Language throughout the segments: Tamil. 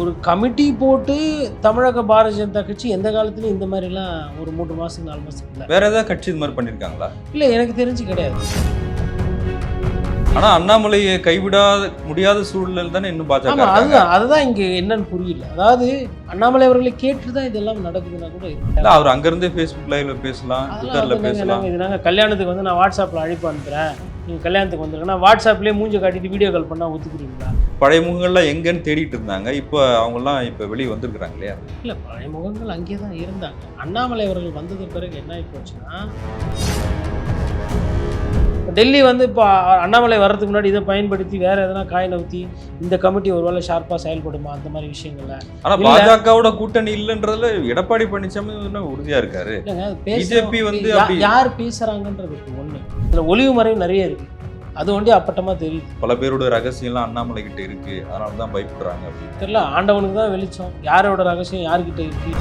ஒரு கமிட்டி போட்டு தமிழக பாரதிய ஜனதா கட்சி எந்த காலத்துலையும் இந்த மாதிரிலாம் ஒரு மூன்று மாதம் நாலு மாதத்துக்கு இல்லை. வேற ஏதாவது கட்சி இது மாதிரி பண்ணியிருக்காங்களா இல்லை எனக்கு தெரிஞ்சு கிடையாது. ஆனா அண்ணாமலையை கைவிடாத முடியாத சூழ்நிலை தானே இன்னும் பாஜக. அதுதான் அதுதான் இங்கே என்னன்னு புரியல. அதாவது அண்ணாமலை அவர்களை கேட்டு தான் இதெல்லாம் நடக்குதுன்னா கூட இல்ல அவர் அங்கிருந்தே ஃபேஸ்புக் லைவ்ல பேசலாம் ட்விட்டர்ல பேசலாம். இது நாங்கள் கல்யாணத்துக்கு வந்து நான் வாட்ஸ்அப்பில் அழைப்பு அனுப்புகிறேன் நீங்கள் கல்யாணத்துக்கு வந்துருங்கன்னா வாட்ஸ்அப்லேயே மூஞ்சி காட்டிட்டு வீடியோ கால் பண்ணால் ஒத்துக்கிறீங்களா? பழைய முகங்கள்லாம் எங்கன்னு தேடிட்டு இருந்தாங்க. இப்போ அவங்கெல்லாம் இப்போ வெளியே வந்திருக்கிறாங்க இல்லையா? இல்லை பழைய முகங்கள் அங்கேயே தான் இருந்தாங்க. அண்ணாமலை அவர்கள் வந்தது பிறகு என்ன ஆகி போச்சுன்னா டெல்லி வந்து இப்போ அண்ணாமலை வர்றதுக்கு முன்னாடி இதை பயன்படுத்தி வேற எதனா காய் நவுத்தி இந்த கமிட்டி ஒருவேளை ஷார்ப்பாக செயல்படுமா? அந்த மாதிரி விஷயங்கள்ல. ஆனா. பாஜகவோட கூட்டணி இல்லைன்றதுல எடப்பாடி பழனிசாமி உறுதியா இருக்காரு? BJP வந்து யார் பேசுறாங்கன்றது ஒண்ணு. இதுல ஒளிவு மறைவு நிறைய இருக்கு. அது ஒண்டி அப்பட்டமா தெரியுது. பல பேரோட ரகசியம்லாம் அண்ணாமலை கிட்ட இருக்கு. அதனால தான் பயப்படுறாங்க அப்படின்னு. தெரியல ஆண்டவனுக்கு தான் வெளிச்சம். யாரோட ரகசியம்? யார்கிட்ட இருக்கு?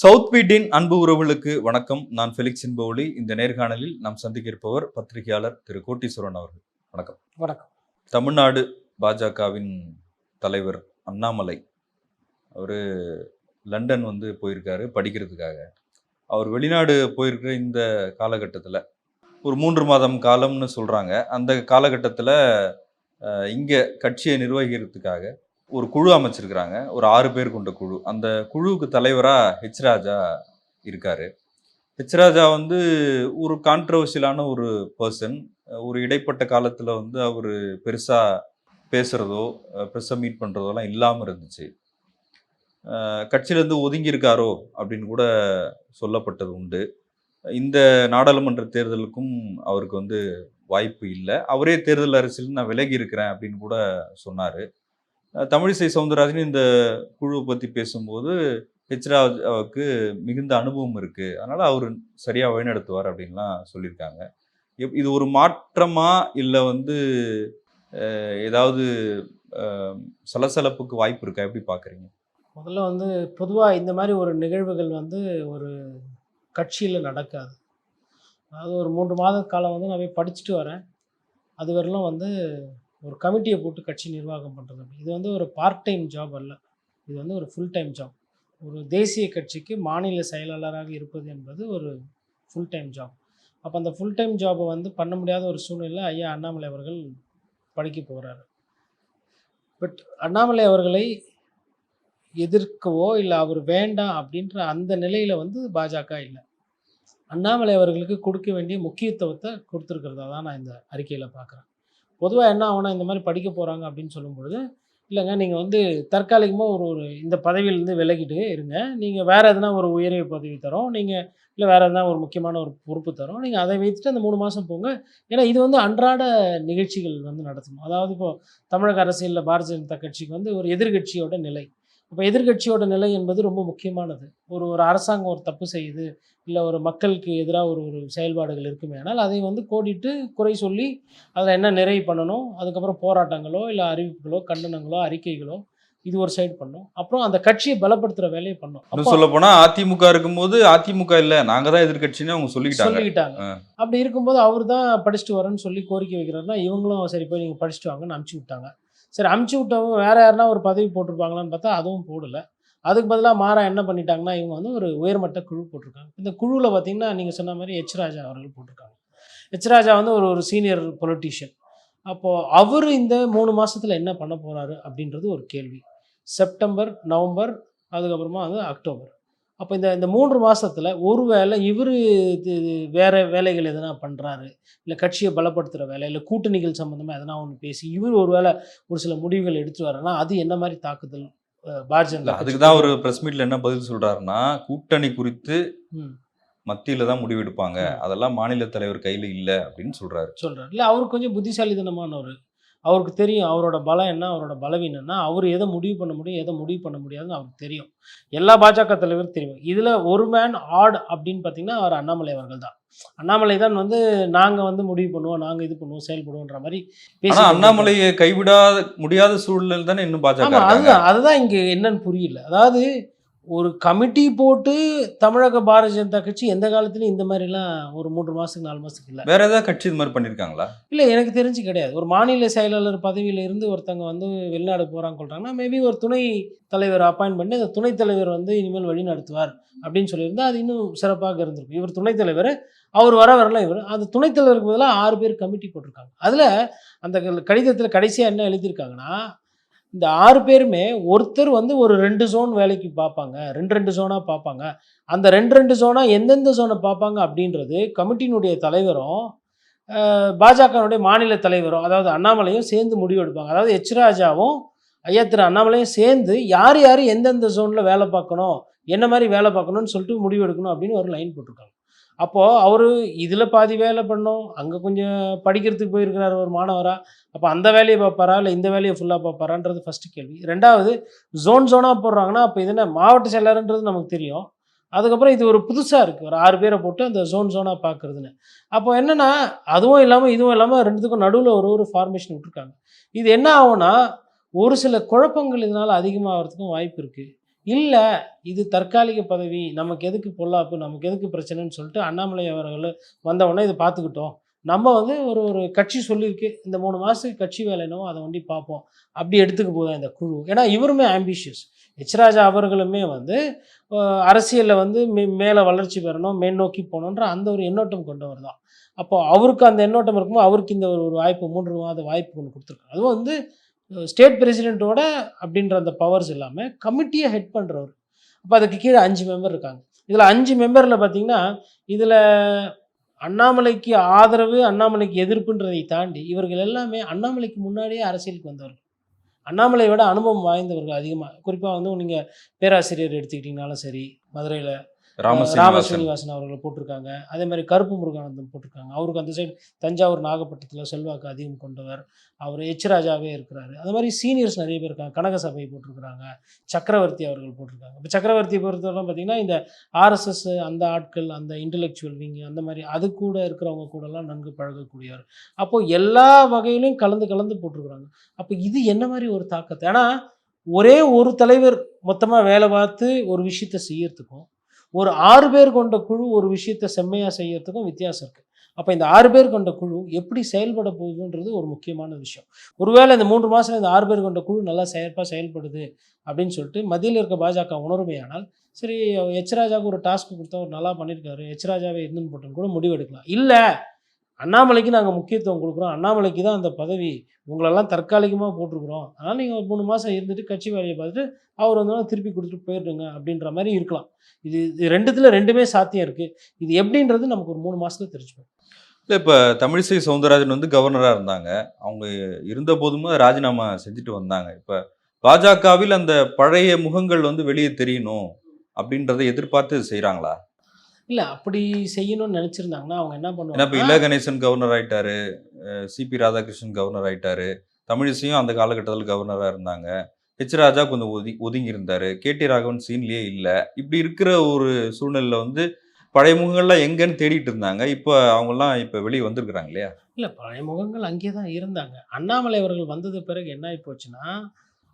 சவுத் பீட்டின் அன்பு உறவுகளுக்கு வணக்கம். நான் ஃபெலிக்ஸ் இன்பவுலி இந்த நேர்காணலில் நாம் சந்திக்க இருப்பவர் பத்திரிகையாளர் திரு கோட்டீஸ்வரன் அவர்கள். வணக்கம். வணக்கம். தமிழ்நாடு பாஜகவின் தலைவர் அண்ணாமலை. அவர் லண்டன் வந்து போயிருக்காரு படிக்கிறதுக்காக. அவர் வெளிநாடு போயிருக்கிற இந்த காலகட்டத்தில் ஒரு மூன்று மாதம் காலம்னு சொல்கிறாங்க அந்த காலகட்டத்தில் இங்கே கட்சியை நிர்வகிக்கிறதுக்காக ஒரு குழு அமைச்சிருக்கிறாங்க. ஒரு ஆறு பேர் கொண்ட குழு. அந்த குழுவுக்கு தலைவராக ஹெச் ராஜா இருக்காரு. ஹெச் ராஜா வந்து ஒரு கான்ட்ரவர்ஷியலான ஒரு பர்சன் ஒரு இடைப்பட்ட காலத்தில் வந்து அவர் பெருசாக பேசுகிறதோ ப்ரெஸ்ஸை மீட் பண்ணுறதோலாம் இல்லாமல் இருந்துச்சு. கட்சியிலேருந்து ஒதுங்கியிருக்காரோ அப்படின்னு கூட சொல்லப்பட்டது உண்டு. இந்த நாடாளுமன்ற தேர்தலுக்கும் அவருக்கு வந்து வாய்ப்பு இல்லை. அவரே தேர்தல் அரசியல் நான் விலகி இருக்கிறேன் அப்படின்னு கூட சொன்னார். தமிழிசை சவுந்தரராஜன் இந்த குழுவை பற்றி பேசும்போது ஹெச்ராஜாவுக்கு மிகுந்த அனுபவம் இருக்குது அதனால் அவர் சரியாக வழிநடத்துவார் அப்படின்லாம் சொல்லியிருக்காங்க. இது ஒரு மாற்றமா இல்லை வந்து ஏதாவது சலசலப்புக்கு வாய்ப்பு இருக்கா? எப்படி பார்க்குறீங்க முதல்ல வந்து பொதுவாக இந்த மாதிரி ஒரு நிகழ்வுகள் வந்து ஒரு கட்சியில் நடக்காது. அதாவது ஒரு மூன்று மாத காலம் வந்து நான் போய் படிச்சுட்டு வரேன். அது வரலும் வந்து ஒரு கமிட்டியை போட்டு கட்சி நிர்வாகம் பண்ணுறது இது வந்து ஒரு பார்ட் டைம் ஜாப் அல்ல. இது வந்து ஒரு ஃபுல் டைம் ஜாப் ஒரு தேசிய கட்சிக்கு மாநில செயலாளராக இருப்பது என்பது ஒரு ஃபுல் டைம் ஜாப் அப்போ அந்த ஃபுல் டைம் ஜாபை வந்து பண்ண முடியாத ஒரு சூழ்நிலை ஐயா அண்ணாமலை அவர்கள் படிக்க போகிறாரு பட் அண்ணாமலை அவர்களை எதிர்க்கவோ இல்லை அவர் வேண்டாம் அப்படின்ற அந்த நிலையில் வந்து பாஜக இல்லை. அண்ணாமலை அவர்களுக்கு கொடுக்க வேண்டிய முக்கியத்துவத்தை கொடுத்துருக்கிறதா தான் நான் இந்த அறிக்கையில் பார்க்குறேன் பொதுவாக என்ன ஆகும்னா இந்த மாதிரி படிக்க போகிறாங்க அப்படின்னு சொல்லும்பொழுது இல்லைங்க நீங்கள் வந்து தற்காலிகமாக ஒரு ஒரு இந்த பதவியிலேருந்து விலகிட்டு இருங்க. நீங்கள் வேறு எதனா ஒரு உயரிய பதவி தரோம். நீங்கள் இல்லை வேறு எதனா ஒரு முக்கியமான ஒரு பொறுப்பு தரோம். நீங்கள் அதை வைத்துட்டு அந்த மூணு மாதம் போங்க. ஏன்னா இது வந்து அன்றாட நிகழ்ச்சிகள் வந்து நடத்தணும் அதாவது இப்போது தமிழக அரசியலில் பாரதிய ஜனதா கட்சிக்கு வந்து ஒரு எதிர்கட்சியோட நிலை. இப்போ எதிர்கட்சியோட நிலை என்பது ரொம்ப முக்கியமானது. ஒரு ஒரு அரசாங்கம் ஒரு தப்பு செய்யுது இல்லை ஒரு மக்களுக்கு எதிராக ஒரு ஒரு செயல்பாடுகள் இருக்குமே ஆனால் அதை வந்து கோடிட்டு குறை சொல்லி அதில் என்ன நிறைவு பண்ணணும் அதுக்கப்புறம் போராட்டங்களோ இல்லை அறிவிப்புகளோ கண்டனங்களோ அறிக்கைகளோ இது ஒரு சைடு பண்ணும். அப்புறம் அந்த கட்சியை பலப்படுத்துகிற வேலையை பண்ணும். சொல்ல போனா அதிமுக இருக்கும்போது அதிமுக இல்ல நாங்க தான் எதிர்க்கட்சின்னு அவங்க சொல்லிக்கிட்டாங்க. சொல்லிக்கிட்டாங்க. அப்படி இருக்கும்போது அவர் தான் படிச்சுட்டு வரேன்னு சொல்லி கோரிக்கை வைக்கிறாருன்னா இவங்களும் சரி போய் நீங்கள் படிச்சுட்டு வாங்கன்னு அமுச்சு விட்டாங்க. சரி அமுச்சு விட்டவங்க வேறு யாருனா ஒரு பதவி போட்டிருப்பாங்களான்னு பார்த்தா அதுவும் போடலை. அதுக்கு பதிலாக மாறா என்ன பண்ணிட்டாங்கன்னா இவங்க வந்து ஒரு உயர்மட்ட குழு போட்டிருக்காங்க. இந்த குழுவில் பார்த்தீங்கன்னா நீங்கள் சொன்ன மாதிரி எச் ராஜா அவர்கள் போட்டிருக்காங்க. எச் ராஜா வந்து ஒரு ஒரு சீனியர் பொலிட்டீஷியன் அப்போது அவர் இந்த மூணு மாதத்தில் என்ன பண்ண போகிறாரு அப்படின்றது ஒரு கேள்வி. செப்டம்பர் நவம்பர் அதுக்கப்புறமா வந்து அக்டோபர். அப்போ இந்த இந்த மூன்று மாசத்துல ஒருவேளை இவர் வேற வேலைகள் எதனா பண்ணுறாரு இல்லை கட்சியை பலப்படுத்துகிற வேலை இல்லை கூட்டணிகள் சம்மந்தமாக எதனா ஒன்று பேசி இவர் ஒருவேளை ஒரு சில முடிவுகள் எடுத்து வரனா அது என்ன மாதிரி தாக்குதல் ஜனதா அதுக்கு தான் ஒரு பிரஸ் மீட்ல என்ன பதில் சொல்றாருன்னா கூட்டணி குறித்து. மத்தியில தான் முடிவெடுப்பாங்க. அதெல்லாம் மாநில தலைவர் கையில இல்ல அப்படின்னு சொல்றாரு சொல்கிறார் இல்லை அவர் கொஞ்சம் புத்திசாலித்தனமானவர் அவருக்கு தெரியும் அவரோட பலம் என்ன அவரோட பலவீனம்னா அவர் எதை முடிவு பண்ண முடியும் எதை முடிவு பண்ண முடியாதுன்னு அவருக்கு தெரியும். எல்லா பாஜக தலைவரும் தெரியும். இதில் ஒரு மேன் ஆட் அப்படின்னு பார்த்தீங்கன்னா அவர் அண்ணாமலை அவர்கள் தான். அண்ணாமலை தான் வந்து நாங்கள் வந்து முடிவு பண்ணுவோம் நாங்கள் இது பண்ணுவோம் செயல்படுவோன்ற மாதிரி பேசி அண்ணாமலையை கைவிடாத முடியாத சூழ்நிலை தானே இன்னும் பாஜக அதுதான் அதுதான் இங்க என்னன்னு புரியல. அதாவது ஒரு கமிட்டி போட்டு தமிழக பாரதிய ஜனதா கட்சி எந்த காலத்துலையும் இந்த மாதிரிலாம் ஒரு மூன்று மாதத்துக்கு நாலு மாதத்துக்கு இல்லை. வேற ஏதாவது கட்சி இது மாதிரி பண்ணியிருக்காங்களா இல்லை எனக்கு தெரிஞ்சு கிடையாது. ஒரு மாநில செயலாளர் பதவியில் இருந்து ஒருத்தங்க வந்து வெளிநாடு போகிறாங்க சொல்கிறாங்கன்னா மேபி ஒரு துணை தலைவர் அப்பாயின்ட் பண்ணி அந்த துணைத் தலைவர் வந்து இனிமேல் வழி நடத்துவார் அப்படின்னு சொல்லியிருந்தா அது இன்னும் சிறப்பாக இருந்திருக்கும். இவர் துணைத் தலைவர் அவர் வர வரலாம் இவர். அந்த துணைத் தலைவருக்கு பதிலாக ஆறு பேர் கமிட்டி போட்டிருக்காங்க. அதில் அந்த கடிதத்தில் கடைசியாக என்ன எழுதியிருக்காங்கன்னா இந்த ஆறு பேருமே ஒருத்தர் வந்து ஒரு ரெண்டு ஜோன் வேலைக்கு பார்ப்பாங்க. ரெண்டு ரெண்டு ஜோனாக பார்ப்பாங்க. அந்த ரெண்டு ரெண்டு ஜோனாக எந்தெந்த ஜோனை பார்ப்பாங்க அப்படின்றது கமிட்டியினுடைய தலைவரும் பாஜகனுடைய பாஜகவினுடைய மாநில தலைவரும் அதாவது அண்ணாமலையும் சேர்ந்து முடிவெடுப்பாங்க அதாவது எச் ராஜாவும் ஐயா திரு அண்ணாமலையும் சேர்ந்து யார் யார் எந்தெந்த ஜோனில் வேலை பார்க்கணும் என்ன மாதிரி வேலை பார்க்கணும்னு சொல்லிட்டு முடிவெடுக்கணும் அப்படின்னு ஒரு லைன் போட்டிருக்காங்க. அப்போது அவர் இதில் பாதி வேலை பண்ணோம். அங்கே கொஞ்சம் படிக்கிறதுக்கு போயிருக்கிறார் ஒரு மாணவராக அப்போ அந்த வேலையை பார்ப்பாரா? இல்லை இந்த வேலையை ஃபுல்லாக பார்ப்பாரான்றது ஃபஸ்ட்டு கேள்வி. ரெண்டாவது ஜோன் ஜோனாக போடுறாங்கன்னா அப்போ இது என்ன? மாவட்ட செயலர்ன்றது நமக்கு தெரியும். அதுக்கப்புறம் இது ஒரு புதுசாக இருக்குது ஒரு ஆறு பேரை போட்டு அந்த ஜோன் ஜோனாக பார்க்குறதுன்னு. அப்போ என்னென்னா அதுவும் இல்லாமல் இதுவும் இல்லாமல் ரெண்டுத்துக்கும் நடுவில் ஒரு ஒரு ஃபார்மேஷன் விட்டுருக்காங்க. இது என்ன ஆகும்னா ஒரு சில குழப்பங்கள் இதனால் அதிகமாகிறதுக்கும் வாய்ப்பு இருக்குது இல்லை இது தற்காலிக பதவி நமக்கு எதுக்கு பொல்லாப்பு நமக்கு எதுக்கு பிரச்சனைன்னு சொல்லிட்டு அண்ணாமலை அவர்கள் வந்தவொடனே இதை பார்த்துக்கிட்டோம். நம்ம வந்து ஒரு ஒரு கட்சி சொல்லியிருக்கு இந்த மூணு மாதத்துக்கு கட்சி வேலைனோ அதை வண்டி பார்ப்போம். அப்படி எடுத்துக்க போதும் இந்த குழு? ஏன்னா இவருமே ஆம்பிஷியஸ் எச்ராஜா அவர்களுமே வந்து அரசியலில் வந்து மே மேலே வளர்ச்சி பெறணும் மேல்நோக்கி போகணுன்ற அந்த ஒரு எண்ணோட்டம் கொண்டவர் தான். அப்போ அவருக்கு அந்த எண்ணோட்டம் இருக்கும்போது அவருக்கு இந்த ஒரு ஒரு வாய்ப்பு மூன்று மாத வாய்ப்பு ஒன்று கொடுத்துருக்காங்க அதுவும் வந்து ஸ்டேட் பிரசிடெண்ட்டோட அப்படின்ற அந்த பவர்ஸ் இல்லாமல் கமிட்டியை ஹெட் பண்ணுறவர் அப்போ அதுக்கு கீழே அஞ்சு மெம்பர் இருக்காங்க. இதில் அஞ்சு மெம்பரில் பார்த்தீங்கன்னா இதில் அண்ணாமலைக்கு ஆதரவு அண்ணாமலைக்கு எதிர்ப்புன்றதை தாண்டி இவர்கள் எல்லாமே அண்ணாமலைக்கு முன்னாடியே அரசியலுக்கு வந்தவர்கள். அண்ணாமலை விட அனுபவம் வாய்ந்தவர்கள் அதிகமாக குறிப்பாக வந்து நீங்கள் பேராசிரியர் எடுத்துக்கிட்டிங்கனாலும் சரி மதுரையில் ராம ஸ்ரீனிவாசன் அவர்கள் போட்டிருக்காங்க. அதே மாதிரி கருப்பு முருகானந்தம் போட்டிருக்காங்க. அவருக்கு அந்த சைடு தஞ்சாவூர் நாகப்பட்டினத்தில் செல்வாக்கு அதிகம் கொண்டவர். அவர் எச் ராஜாவே இருக்கிறாரு. அது மாதிரி சீனியர்ஸ் நிறைய பேர் இருக்காங்க. கனகசபை போட்டிருக்கிறாங்க. சக்கரவர்த்தி அவர்கள் போட்டிருக்காங்க. இப்போ சக்கரவர்த்தி பொறுத்தவரை பார்த்தீங்கன்னா இந்த ஆர்எஸ்எஸ் அந்த ஆட்கள் அந்த இன்டெலெக்சுவல் விங் அந்த மாதிரி அது கூட இருக்கிறவங்க கூடலாம் நன்கு பழகக்கூடியவர். அப்போ எல்லா வகையிலும் கலந்து கலந்து போட்டிருக்கிறாங்க. அப்போ இது என்ன மாதிரி ஒரு தாக்கத்தை? ஏன்னா ஒரே ஒரு தலைவர் மொத்தமாக வேலை பார்த்து ஒரு விஷயத்தை செய்யறதுக்கும் ஒரு ஆறு பேர் கொண்ட குழு ஒரு விஷயத்தை செம்மையாக செய்யறதுக்கும் வித்தியாசம் இருக்குது அப்போ இந்த ஆறு பேர் கொண்ட குழு எப்படி செயல்பட போகுதுன்றது ஒரு முக்கியமான விஷயம். ஒருவேளை இந்த மூன்று மாதம் இந்த ஆறு பேர் கொண்ட குழு நல்லா செயற்பாக செயல்படுது அப்படின்னு சொல்லிட்டு மத்தியில் இருக்க பாஜக உணர்மையானால் சரி எச் ராஜாவுக்கு ஒரு டாஸ்க் கொடுத்தா அவர் நல்லா பண்ணியிருக்காரு எச் ராஜாவே இருந்துன்னு போட்டுன்னு கூட முடிவு எடுக்கலாம் இல்லை அண்ணாமலைக்கு நாங்கள் முக்கியத்துவம் கொடுக்குறோம். அண்ணாமலைக்கு தான் அந்த பதவி உங்களெல்லாம் தற்காலிகமாக போட்டிருக்குறோம். அதனால் நீங்கள் ஒரு மூணு மாதம் இருந்துட்டு கட்சி வேலையை பார்த்துட்டு அவர் வந்தாலும் திருப்பி கொடுத்துட்டு போயிடுங்க அப்படின்ற மாதிரி இருக்கலாம். இது இது ரெண்டுத்தில் ரெண்டுமே சாத்தியம் இருக்குது இது எப்படின்றது நமக்கு ஒரு மூணு மாதத்துல தெரிஞ்சுப்போம் இல்லை இப்போ தமிழிசை சவுந்தரராஜன் வந்து கவர்னராக இருந்தாங்க. அவங்க இருந்த போதுமே ராஜினாமா செஞ்சுட்டு வந்தாங்க. இப்போ பாஜகவில் அந்த பழைய முகங்கள் வந்து வெளியே தெரியணும் அப்படின்றத எதிர்பார்த்து செய்கிறாங்களா இல்லை அப்படி செய்யணும்னு நினச்சிருந்தாங்கன்னா அவங்க என்ன ஏன்னா இப்போ பண்ணுவாங்க இல கணேசன் கவர்னர் ஆயிட்டாரு சிபி ராதாகிருஷ்ணன் கவர்னர் ஆயிட்டாரு தமிழிசையும் அந்த காலகட்டத்தில் கவர்னராக இருந்தாங்க. ஹெச் ராஜா கொஞ்சம் ஒதி ஒதுங்கி இருந்தாரு கே டி ராகவன் சீன்லயே இல்லை. இப்படி இருக்கிற ஒரு சூழ்நிலையில வந்து பழைய முகங்கள்லாம் எங்கன்னு தேடிட்டு இருந்தாங்க. இப்போ அவங்கெல்லாம் இப்போ வெளியே வந்திருக்கிறாங்க இல்லையா? இல்லை பழைய முகங்கள் அங்கே தான் இருந்தாங்க. அண்ணாமலை அவர்கள் வந்தது பிறகு என்ன ஆகி போச்சுன்னா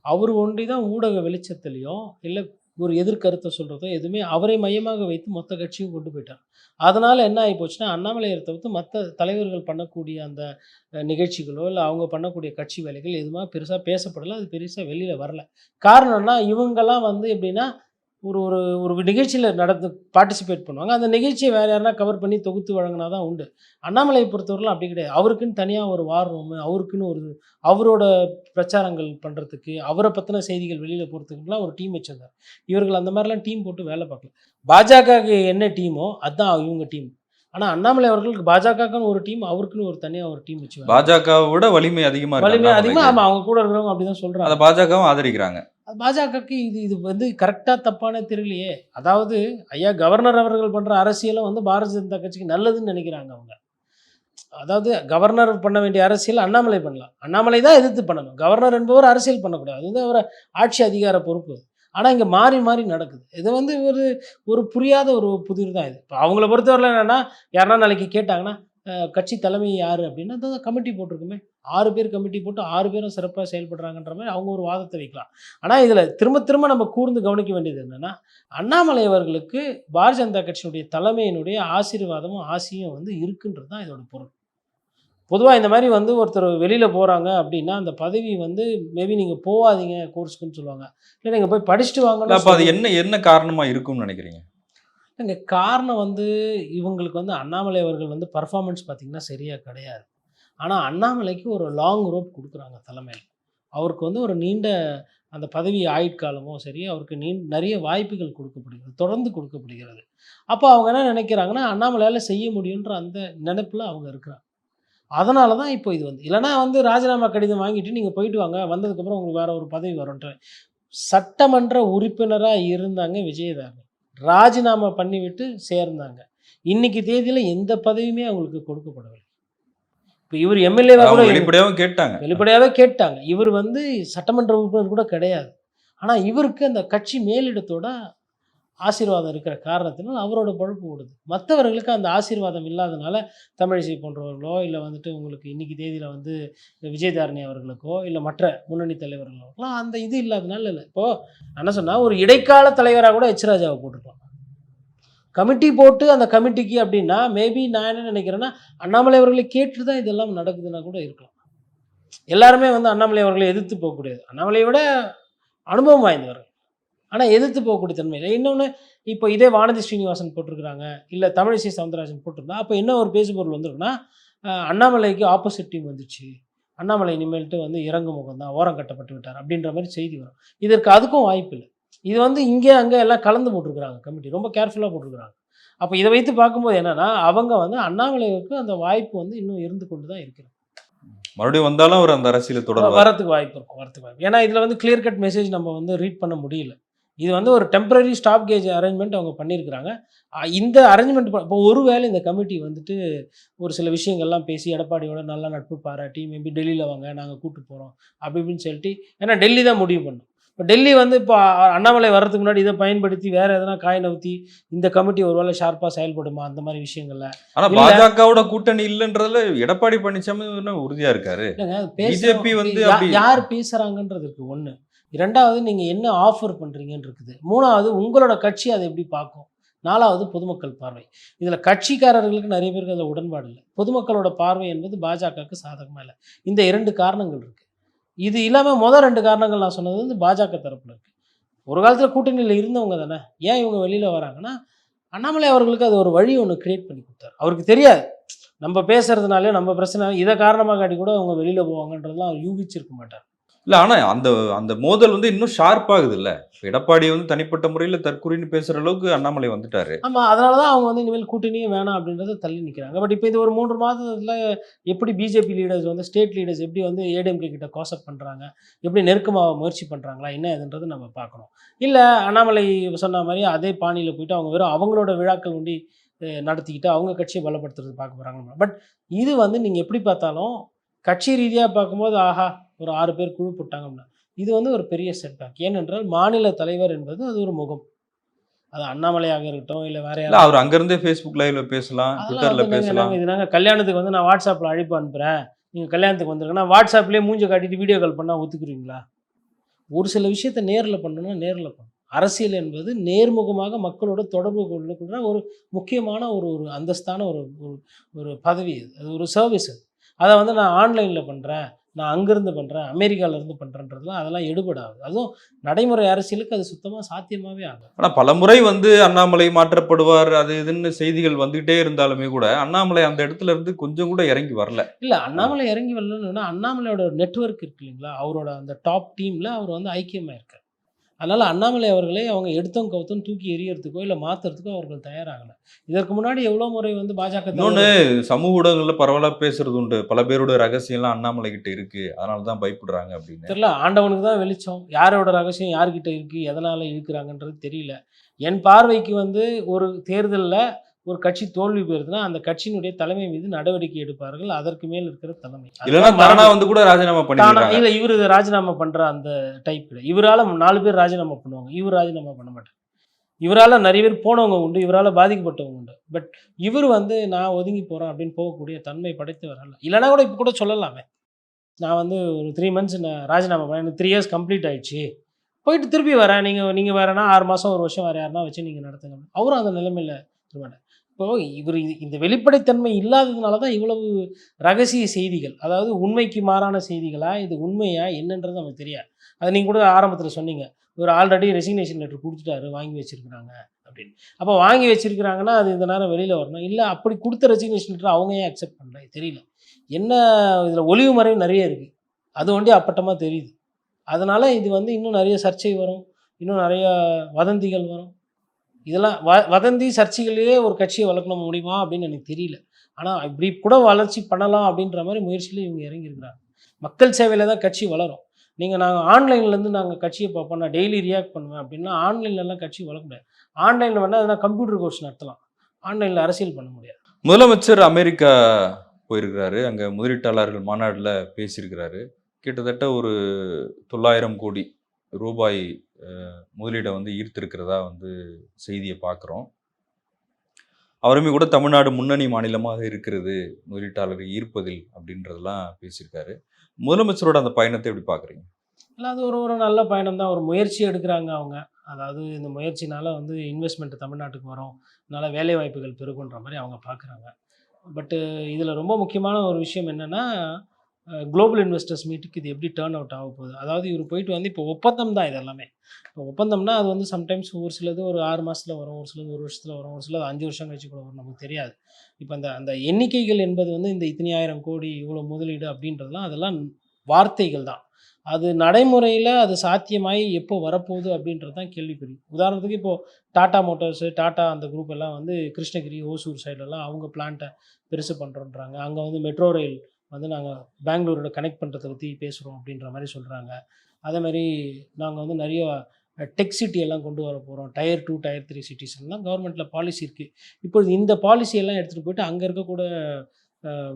அவர் ஒன்றி தான் ஊடக வெளிச்சத்துலேயும் இல்லை ஒரு எதிர்கருத்தை சொல்கிறதோ எதுவுமே அவரை மையமாக வைத்து மொத்த கட்சியும் கொண்டு போயிட்டார் அதனால் என்ன ஆகி போச்சுன்னா அண்ணாமலையை தவிர்த்து மற்ற தலைவர்கள் பண்ணக்கூடிய அந்த நிகழ்ச்சிகளோ இல்லை அவங்க பண்ணக்கூடிய கட்சி வேலைகள் எதுவுமே பெருசாக பேசப்படலை. அது பெருசாக வெளியில் வரல. காரணம்னா இவங்கெல்லாம் வந்து எப்படின்னா ஒரு ஒரு ஒரு நிகழ்ச்சியில் நடந்து பார்ட்டிசிபேட் பண்ணுவாங்க. அந்த நிகழ்ச்சியை வேறு யாருனா கவர் பண்ணி தொகுத்து வழங்கினா தான் உண்டு. அண்ணாமலையை பொறுத்தவரைலாம் அப்படி கிடையாது. அவருக்குன்னு தனியாக ஒரு வார் ரூமு அவருக்குன்னு ஒரு அவரோட பிரச்சாரங்கள் பண்ணுறதுக்கு அவரை பற்றின செய்திகள் வெளியில் போகிறதுக்குலாம் ஒரு டீம் வச்சிருந்தார். இவர்கள் அந்த மாதிரிலாம் டீம் போட்டு வேலை பார்க்கல. பாஜகவுக்கு என்ன டீமோ அதுதான் இவங்க டீம் ஆனால் அண்ணாமலை அவர்களுக்கு பாஜகவுக்குன்னு ஒரு டீம் அவருக்குன்னு ஒரு தனியாக ஒரு டீம் வச்சு பாஜகவை விட வலிமை அதிகமா இருக்கு வலிமை அதிகமாக. ஆமாம் அவங்க கூட இருக்கிறவங்க அப்படி தான் சொல்கிறாங்க அதை பாஜகவும் ஆதரிக்கிறாங்க. பாஜகவுக்கு இது இது வந்து கரெக்டாக தப்பான தெரியலையே. அதாவது ஐயா கவர்னர் அவர்கள் பண்ணுற அரசியலும் வந்து பாரதிய ஜனதா கட்சிக்கு நல்லதுன்னு நினைக்கிறாங்க அவங்க. அதாவது கவர்னர் பண்ண வேண்டிய அரசியல் அண்ணாமலை பண்ணலாம். அண்ணாமலை தான் எதிர்த்து பண்ணணும். கவர்னர் என்பவர் அரசியல் பண்ணக்கூடாது. அது வந்து அவர் ஆட்சி அதிகார பொறுப்பு. ஆனால் இங்கே மாறி மாறி நடக்குது. இது வந்து ஒரு ஒரு புரியாத ஒரு புதிர் தான் இது. இப்போ அவங்கள பொறுத்தவரையில் என்னென்னா யாருன்னா நாளைக்கு கேட்டாங்கன்னா கட்சி தலைமை யார் அப்படின்னா அந்த கமிட்டி போட்டிருக்குமே. ஆறு பேர் கமிட்டி போட்டு ஆறு பேரும் சிறப்பாக செயல்படுறாங்கன்ற மாதிரி அவங்க ஒரு வாதத்தை வைக்கலாம். ஆனால் இதில் திரும்ப திரும்ப நம்ம கூர்ந்து கவனிக்க வேண்டியது என்னென்னா அண்ணாமலை அவர்களுக்கு பாரதிய ஜனதா கட்சியினுடைய தலைமையினுடைய ஆசீர்வாதமும் ஆசையும் வந்து இருக்குன்றது தான் இதோட பொருள். பொதுவாக இந்த மாதிரி வந்து ஒருத்தர் வெளியில் போகிறாங்க அப்படின்னா அந்த பதவி வந்து மேபி நீங்கள் போகாதீங்க கோர்ஸ்க்குன்னு சொல்லுவாங்க. இல்லை நீங்கள் போய் படிச்சுட்டு வாங்கன்னு அப்ப அது என்ன என்ன காரணமா இருக்கும்னு நினைக்கிறீங்க? இங்க காரணம் வந்து இவங்களுக்கு வந்து அண்ணாமலை அவர்கள் வந்து பர்ஃபார்மன்ஸ் பார்த்திங்கன்னா சரியாக கிடையாது. ஆனால் அண்ணாமலைக்கு ஒரு லாங் ரோப் கொடுக்குறாங்க தலைமையில். அவருக்கு வந்து ஒரு நீண்ட அந்த பதவி ஆயுட்காலமும் சரி அவருக்கு நீ நிறைய வாய்ப்புகள் கொடுக்கப்படுகிறது தொடர்ந்து கொடுக்கப்படுகிறது. அப்போ அவங்க என்ன நினைக்கிறாங்கன்னா அண்ணாமலையால் செய்ய முடியுன்ற அந்த நினைப்பில் அவங்க இருக்கிறாங்க. அதனால தான் இப்போ இது வந்து இல்லைன்னா வந்து ராஜினாமா கடிதம் வாங்கிட்டு நீங்கள் போயிட்டு வாங்க வந்ததுக்கப்புறம் உங்களுக்கு வேறு ஒரு பதவி வரும்ன்ற சட்டமன்ற உறுப்பினராக இருந்தாங்க விஜயதாரணி. ராஜினாமா பண்ணிவிட்டு சேர்ந்தாங்க. இன்னைக்கு தேதியில் எந்த பதவியுமே அவங்களுக்கு கொடுக்கப்படவில்லை. இப்போ இவர் எம்எல்ஏவா கூட வெளிப்படையாவும் கேட்டாங்க. வெளிப்படையாகவே கேட்டாங்க. இவர் வந்து சட்டமன்ற உறுப்பினர் கூட கிடையாது. ஆனால் இவருக்கு அந்த கட்சி மேலிடத்தோட ஆசீர்வாதம் இருக்கிற காரணத்தினால் அவரோட பழுப்பு ஓடுது. மற்றவர்களுக்கு அந்த ஆசீர்வாதம் இல்லாதனால தமிழிசை போன்றவர்களோ இல்லை வந்துட்டு உங்களுக்கு இன்னைக்கு தேதியில் வந்து விஜயதாரணி அவர்களுக்கோ இல்லை மற்ற முன்னணி தலைவர்களோக்கெல்லாம் அந்த இது இல்லாதனால இல்லை. இப்போது என்ன சொன்னால் ஒரு இடைக்கால தலைவராக கூட எச் போட்டுருக்கலாம். கமிட்டி போட்டு அந்த கமிட்டிக்கு அப்படின்னா மேபி நான் என்ன நினைக்கிறேன்னா அண்ணாமலை அவர்களை கேட்டு தான் இதெல்லாம் நடக்குதுன்னா கூட இருக்கலாம். எல்லாருமே வந்து அண்ணாமலை அவர்களை எதிர்த்து போகக்கூடியது. அண்ணாமலையை விட அனுபவம் வாய்ந்தவர்கள். ஆனால் எதிர்த்து போகக்கூடிய தன்மை இல்லை. இன்னொன்று இப்போ இதே வானதி ஸ்ரீனிவாசன் போட்டிருக்கிறாங்க இல்லை தமிழிசை சவுந்தரராஜன் போட்டிருந்தா அப்போ என்ன ஒரு பேசுபொருள் வந்திருக்குன்னா அண்ணாமலைக்கு ஆப்போசிட் டீம் வந்துச்சு. அண்ணாமலை இனிமேல்ட்டு வந்து இறங்கு முகம் தான் ஓரம் கட்டப்பட்டு விட்டார் அப்படின்ற மாதிரி செய்தி வரும். இதற்கு அதுக்கும் வாய்ப்பு இல்லை. இது வந்து இங்கே அங்கே எல்லாம் கலந்து போட்டிருக்கிறாங்க கமிட்டி ரொம்ப கேர்ஃபுல்லாக போட்டிருக்கிறாங்க. அப்போ இதை வைத்து பார்க்கும்போது என்னன்னா அவங்க வந்து அண்ணாமலைக்கு அந்த வாய்ப்பு வந்து இன்னும் இருந்து கொண்டு தான் இருக்கிறது. மறுபடியும் வந்தாலும் அவர் அந்த அரசியல தொடர்வார். வரத்துக்கு வாய்ப்பு இருக்கும் வரத்துக்கு வாய்ப்பு. ஏன்னா இதில் வந்து கிளியர் கட் மெசேஜ் நம்ம வந்து ரீட் பண்ண முடியல. இது வந்து ஒரு டெம்பரரி ஸ்டாப் கேஜ் அரேஞ்ச்மெண்ட் அவங்க பண்ணியிருக்கிறாங்க. இந்த அரேஞ்ச்மெண்ட் இப்போ ஒருவேளை இந்த கமிட்டி வந்துட்டு ஒரு சில விஷயங்கள்லாம் பேசி எடப்பாடியோட நல்லா நட்பு பாராட்டி மேபி டெல்லியில் வாங்க நாங்கள் கூட்டு போகிறோம் அப்படி இப்படின்னு சொல்லிட்டு ஏன்னா டெல்லி தான் முடிவு பண்ணும். இப்போ டெல்லி வந்து இப்போ அண்ணாமலை வர்றதுக்கு முன்னாடி இதை பயன்படுத்தி வேற எதனா காய் நவுத்தி இந்த கமிட்டி ஒருவேளை ஷார்ப்பாக செயல்படுமா அந்த மாதிரி விஷயங்கள்ல? ஆனா இல்ல. பாஜகவோட கூட்டணி இல்லைன்றதுல எடப்பாடி பழனிசாமி இன்னும் உறுதியா இருக்காரு. BJP வந்து யார் பேசுறாங்கன்றது இருக்கு ஒண்ணு. இரண்டாவது நீங்கள் என்ன ஆஃபர் பண்ணுறீங்கன்னு இருக்குது. மூணாவது உங்களோட கட்சி அதை எப்படி பார்க்கும்? நாலாவது பொதுமக்கள் பார்வை. இதில் கட்சிக்காரர்களுக்கு நிறைய பேருக்கு அதில் உடன்பாடு இல்லை. பொதுமக்களோட பார்வை என்பது பாஜகவுக்கு சாதகமாக இல்லை. இந்த இரண்டு காரணங்கள் இருக்குது இது இல்லாமல் முதல் ரெண்டு காரணங்கள் நான் சொன்னது வந்து பாஜக தரப்பில் இருக்குது ஒரு காலத்தில் கூட்டணியில் இருந்தவங்க தானே. ஏன் இவங்க வெளியில் வராங்கன்னா அண்ணாமலை அவர்களுக்கு அது ஒரு வழி ஒன்று கிரியேட் பண்ணி கொடுத்தாரு. அவருக்கு தெரியாது. நம்ம பேசுறதுனாலே நம்ம பிரச்சனை இதை காரணமாக காட்டி கூட அவங்க வெளியில் போவாங்கன்றதெல்லாம் அவர் யூகிச்சிருக்க மாட்டார். இல்லை ஆனால் அந்த அந்த மோதல் வந்து இன்னும் ஷார்ப் ஆகுது இல்லை எடப்பாடி வந்து தனிப்பட்ட முறையில் தற்கொலைன்னு பேசுகிற அளவுக்கு அண்ணாமலை வந்துட்டாரு. ஆமாம் அதனால தான் அவங்க வந்து இனிமேல் கூட்டணியே வேணாம் அப்படின்றத தள்ளி நிற்கிறாங்க பட் இப்போ இது ஒரு மூன்று மாதத்தில் எப்படி பிஜேபி லீடர்ஸ் வந்து ஸ்டேட் லீடர்ஸ் எப்படி வந்து ஏடிஎம்கே கிட்ட கோசப் பண்ணுறாங்க எப்படி நெருக்கமாக முயற்சி பண்ணுறாங்களா என்ன இதுன்றது நம்ம பார்க்கணும். இல்லை அண்ணாமலை சொன்ன மாதிரி அதே பாணியில் போயிட்டு அவங்க வெறும் அவங்களோட விழாக்கள் ஒண்டி நடத்திக்கிட்டு அவங்க கட்சியை பலப்படுத்துறது பார்க்க போகிறாங்க பட் இது வந்து நீங்கள் எப்படி பார்த்தாலும் கட்சி ரீதியாக பார்க்கும்போது ஆஹா ஒரு ஆறு பேர் குழு போட்டாங்க அப்படின்னா இது வந்து ஒரு பெரிய செட்பேக் ஏனென்றால் மாநில தலைவர் என்பது அது ஒரு முகம். அது அண்ணாமலையாக இருக்கட்டும் இல்லை வேற யாராவது அவர் அங்கிருந்தே ஃபேஸ்புக் லைவ்ல பேசலாம் ட்விட்டர்ல பேசலாம். இது நாங்கள் கல்யாணத்துக்கு வந்து நான் வாட்ஸ்அப்பில் அழைப்பு அனுப்புகிறேன் நீங்கள் கல்யாணத்துக்கு வந்துருங்கன்னா வாட்ஸ்அப்லேயே மூஞ்ச காட்டிட்டு வீடியோ கால் பண்ணால் ஒத்துக்குறீங்களா? ஒரு சில விஷயத்த நேரில் பண்ணணும்னா நேரில் பண்ணணும். அரசியல் என்பது நேர்முகமாக மக்களோட தொடர்பு கொள்ளக்கூடிய ஒரு முக்கியமான ஒரு ஒரு அந்தஸ்தான ஒரு ஒரு பதவி அது. அது ஒரு சர்வீஸ் அது. அதை வந்து நான் ஆன்லைனில் பண்ணுறேன் நான் அங்கேருந்து பண்ணுறேன் அமெரிக்காவிலேருந்து பண்ணுறேன்றதுலாம் அதெல்லாம் எடுபடாது. அதுவும் நடைமுறை அரசியலுக்கு அது சுத்தமாக சாத்தியமாகவே ஆகாது. ஆனா பலமுறை வந்து அண்ணாமலை மாற்றப்படுவார் அது இதுன்னு செய்திகள் வந்துகிட்டே இருந்தாலுமே கூட அண்ணாமலை அந்த இடத்துல இருந்து கொஞ்சம் கூட இறங்கி வரல. இல்லை அண்ணாமலை இறங்கி வரலன்னா அண்ணாமலையோட நெட்வொர்க் இருக்கு இல்லைங்களா? அவரோட அந்த டாப் டீமில் அவர் வந்து ஐக்கியமாக இருக்கார் அதனால் அண்ணாமலை அவர்களே அவங்க எடுத்தோம் கவுத்தம் தூக்கி எறியறதுக்கோ இல்லை மாற்றுறதுக்கோ அவர்கள் தயாராகலை. இதற்கு முன்னாடி எவ்வளோ முறை வந்து பாஜக இன்னொன்னு சமூக ஊடகங்கள்ல பரவலா பேசுறது உண்டு. பல பேரோட ரகசியம்லாம் அண்ணாமலை கிட்ட இருக்கு. அதனாலதான் பயப்படுறாங்க அப்படின்னு. தெரியல ஆண்டவனுக்கு தான் வெளிச்சம். யாரோட ரகசியம் யார்கிட்ட இருக்குது எதனால் இழுக்கிறாங்கன்றது தெரியல. என் பார்வைக்கு வந்து ஒரு தேர்தலில் ஒரு கட்சி தோல்வி பெறுதுன்னா அந்த கட்சியினுடைய தலைமை மீது நடவடிக்கை எடுப்பார்கள். அதற்கு மேல் இருக்கிற தலைமை. இல்லைன்னா. வந்து கூட ராஜினாமா பண்ணிருக்காங்க இல்ல இவரு ராஜினாமா பண்ற அந்த டைப் கிடையாது. இவரால நாலு பேர் ராஜினாமா பண்ணுவாங்க. இவர் ராஜினாமா பண்ண மாட்டார். இவரால் நிறைய பேர் போனவங்க உண்டு இவரால் பாதிக்கப்பட்டவங்க உண்டு. பட் இவர் வந்து நான் ஒதுங்கி போகிறேன் அப்படின்னு போகக்கூடிய தன்மை படைத்தவர் அல்ல இல்லைனா கூட இப்போ கூட சொல்லலாமே. நான் வந்து ஒரு த்ரீ மந்த்ஸ் நான் ராஜினாமா பண்ணேன் எனக்கு த்ரீ இயர்ஸ் கம்ப்ளீட் ஆயிடுச்சு. போயிட்டு திருப்பி வரேன். நீங்கள் நீங்கள் வேறனா ஆறு மாதம் ஒரு வருஷம் வேறு யாருனா வச்சு நீங்கள் நடத்துங்க. அவரும் அந்த நிலைமையில் இருமாட்டார் இப்போ இவர் இது- இந்த வெளிப்படைத்தன்மை இல்லாததுனால தான் இவ்வளவு ரகசிய செய்திகள் அதாவது உண்மைக்கு மாறான செய்திகளா இது உண்மையா என்னன்றது நமக்கு தெரியாது. அதை நீங்கள் கூட ஆரம்பத்தில் சொன்னீங்க. இவர் ஆல்ரெடி ரெசிக்னேஷன் லெட்டர் கொடுத்துட்டாரு வாங்கி வச்சிருக்கிறாங்க அப்படின்னு. அப்போ வாங்கி வச்சிருக்கிறாங்கன்னா அது இந்த நேரம் வெளியில் வரணும். இல்லை அப்படி கொடுத்த ரெசிக்னேஷன் லெட்டர் அவங்க ஏன் அக்செப்ட் பண்ணுறாங்க தெரியல. என்ன இதில் ஒளிவு மறைவு நிறைய இருக்குது அது ஒண்டி அப்பட்டமாக தெரியுது. அதனால் இது வந்து இன்னும் நிறைய சர்ச்சை வரும். இன்னும் நிறைய வதந்திகள் வரும். இதெல்லாம் வ வதந்தி சர்ச்சைகளிலே ஒரு கட்சியை வளர்க்கணும் முடியுமா அப்படின்னு எனக்கு தெரியல. ஆனால் இப்படி கூட வளர்ச்சி பண்ணலாம் அப்படின்ற மாதிரி முயற்சியில் இவங்க இறங்கியிருக்கிறாங்க. மக்கள் சேவையில் தான் கட்சி வளரும். நீங்கள் நாங்கள் ஆன்லைன்லேருந்து நாங்கள் கட்சியை பார்ப்போம் நான் டெய்லி ரியாக்ட் பண்ணுவேன் அப்படின்னா ஆன்லைன்லலாம் கட்சி வளர்க்க முடியாது. ஆன்லைனில் வேணால் அதனால் கம்ப்யூட்டர் கோர்ஸ் நடத்தலாம். ஆன்லைனில் அரசியல் பண்ண முடியாது. முதலமைச்சர் அமெரிக்கா போயிருக்கிறாரு. அங்கே முதலீட்டாளர்கள் மாநாட்டில் பேசியிருக்கிறாரு. கிட்டத்தட்ட ஒரு தொள்ளாயிரம் கோடி ரூபாய் முதலீடை வந்து ஈர்த்திருக்கிறதா வந்து செய்தியை பார்க்குறோம். அவருமே கூட தமிழ்நாடு முன்னணி மாநிலமாக இருக்கிறது முதலீட்டாளரை ஈர்ப்பதில் அப்படின்றதெல்லாம் பேசியிருக்காரு. முதலமைச்சரோட அந்த பயணத்தை எப்படி பார்க்குறீங்க? இல்லை அது ஒரு ஒரு நல்ல பயணம் தான். ஒரு முயற்சி எடுக்கிறாங்க அவங்க. அதாவது இந்த முயற்சினால வந்து இன்வெஸ்ட்மெண்ட் தமிழ்நாட்டுக்கு வரும். நல்ல வேலை வாய்ப்புகள் பெருகுன்ற மாதிரி அவங்க பார்க்குறாங்க. பட்டு இதில் ரொம்ப முக்கியமான ஒரு விஷயம் என்னென்னா குளோபல் இன்வெஸ்டர்ஸ் மீட்டுக்கு இது எப்படி டேர்ன் அவுட் ஆக போகுது? அதாவது இவர் போயிட்டு வந்து இப்போ ஒப்பந்தம் தான் இது எல்லாமே இப்போ ஒப்பந்தம்னா அது வந்து சம்டைம்ஸ் ஒரு சிலது ஒரு ஆறு மாதத்தில் வரும் ஒரு சிலது ஒரு வருஷத்தில் வரும் ஒரு சிலது அஞ்சு வருஷம் கழிச்சு கூட வரும் நமக்கு தெரியாது. இப்போ அந்த அந்த எண்ணிக்கைகள் என்பது வந்து இந்த இத்தனையாயிரம் கோடி இவ்வளோ முதலீடு அப்படின்றதுலாம் அதெல்லாம் வார்த்தைகள் தான். அது நடைமுறையில் அது சாத்தியமாகி எப்போ வரப்போகுது அப்படின்றது தான் கேள்விக்குறி. உதாரணத்துக்கு இப்போது டாட்டா மோட்டார்ஸு டாட்டா அந்த குரூப் எல்லாம் வந்து கிருஷ்ணகிரி ஓசூர் சைடெல்லாம் அவங்க பிளான்ட்டை பெருசு பண்ணுறோன்றாங்க அங்கே வந்து மெட்ரோ ரயில் வந்து நாங்கள் பெங்களூரோட கனெக்ட் பண்ணுறதை பற்றி பேசுகிறோம் அப்படின்ற மாதிரி சொல்கிறாங்க அதே மாதிரி நாங்கள் வந்து நிறைய டெக் சிட்டி எல்லாம் கொண்டு வர போகிறோம் tier two tier three cities எல்லாம் கவர்மெண்ட்டில் பாலிசி இருக்குது இப்பொழுது இந்த பாலிசி எல்லாம் எடுத்துகிட்டு போயிட்டு அங்கே இருக்கக்கூட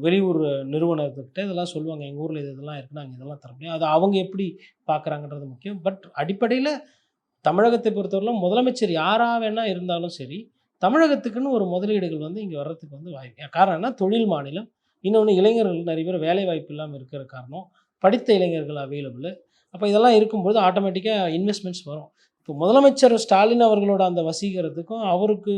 வெளியூர் நிறுவனத்துக்கிட்ட இதெல்லாம் சொல்லுவாங்க. எங்கள் ஊரில் இது இதெல்லாம் இருக்குது நாங்கள் இதெல்லாம் தர முடியும் அது அவங்க எப்படி பார்க்குறாங்கன்றது முக்கியம். பட் அடிப்படையில் தமிழகத்தை பொறுத்தவரையிலும் முதலமைச்சர் யாராக வேணால் இருந்தாலும் சரி தமிழகத்துக்குன்னு ஒரு முதலீடுகள் வந்து இங்கே வர்றதுக்கு வந்து வாய்ப்பு. காரணம் என்ன? தொழில் மாநிலம் இன்னொன்று இளைஞர்கள் நிறைய பேர் வேலை வாய்ப்பு இல்லாமல் இருக்கிற காரணம் படித்த இளைஞர்கள் அவைலபிள் அப்போ இதெல்லாம் இருக்கும்போது ஆட்டோமேட்டிக்காக இன்வெஸ்ட்மெண்ட்ஸ் வரும். இப்போ முதலமைச்சர் ஸ்டாலின் அவர்களோட அந்த வசீகரத்துக்கும் அவருக்கு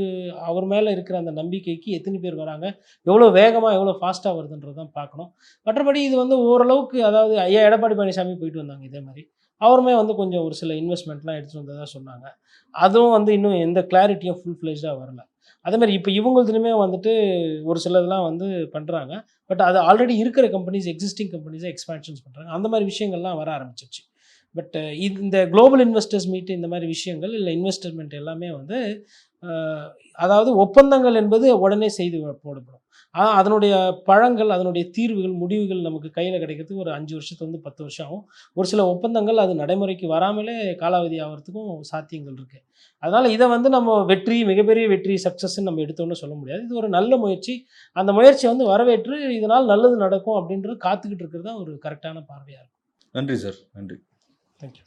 அவர் மேலே இருக்கிற அந்த நம்பிக்கைக்கு எத்தனை பேர் வராங்க? எவ்வளோ வேகமாக எவ்வளோ ஃபாஸ்ட்டாக வருதுன்றது தான் பார்க்கணும். மற்றபடி இது வந்து ஓரளவுக்கு அதாவது ஐயா எடப்பாடி பழனிசாமி போயிட்டு வந்தாங்க இதே மாதிரி. அவருமே வந்து கொஞ்சம் ஒரு சில இன்வெஸ்ட்மெண்ட்லாம் எடுத்துகிட்டு வந்ததாக சொன்னாங்க. அதுவும் வந்து இன்னும் எந்த கிளாரிட்டியும் ஃபுல் ஃப்ளெஜ்டாக வரல. அதேமாதிரி இப்போ இவங்களுதுலையுமே வந்துட்டு ஒரு சிலதெல்லாம் வந்து பண்ணுறாங்க பட் அது ஆல்ரெடி இருக்கிற கம்பெனிஸ் எக்ஸிஸ்டிங் கம்பெனிஸை எக்ஸ்பேன்ஷன்ஸ் பண்ணுறாங்க அந்த மாதிரி விஷயங்கள்லாம் வர ஆரம்பிச்சிருச்சு. பட் இது இந்த குளோபல் இன்வெஸ்டர்ஸ் மீட் இந்த மாதிரி விஷயங்கள் இல்லை இன்வெஸ்ட்மெண்ட் எல்லாமே வந்து அதாவது ஒப்பந்தங்கள் என்பது உடனே செய்து போடப்படும். ஆனால் அதனுடைய பழங்கள் அதனுடைய தீர்வுகள் முடிவுகள் நமக்கு கையில் கிடைக்கிறதுக்கு ஒரு அஞ்சு வருஷத்து வந்து பத்து வருஷம் ஆகும். ஒரு சில ஒப்பந்தங்கள் அது நடைமுறைக்கு வராமலே காலாவதி ஆகிறதுக்கும் சாத்தியங்கள் இருக்குது அதனால் இதை வந்து நம்ம வெற்றி மிகப்பெரிய வெற்றி சக்ஸஸ்ன்னு நம்ம எடுத்தோன்னு சொல்ல முடியாது. இது ஒரு நல்ல முயற்சி. அந்த முயற்சியை வந்து வரவேற்று இதனால் நல்லது நடக்கும் அப்படின்றது காத்துக்கிட்டு இருக்கிறது தான் ஒரு கரெக்டான பார்வையாக இருக்கும். நன்றி சார். நன்றி. தேங்க்யூ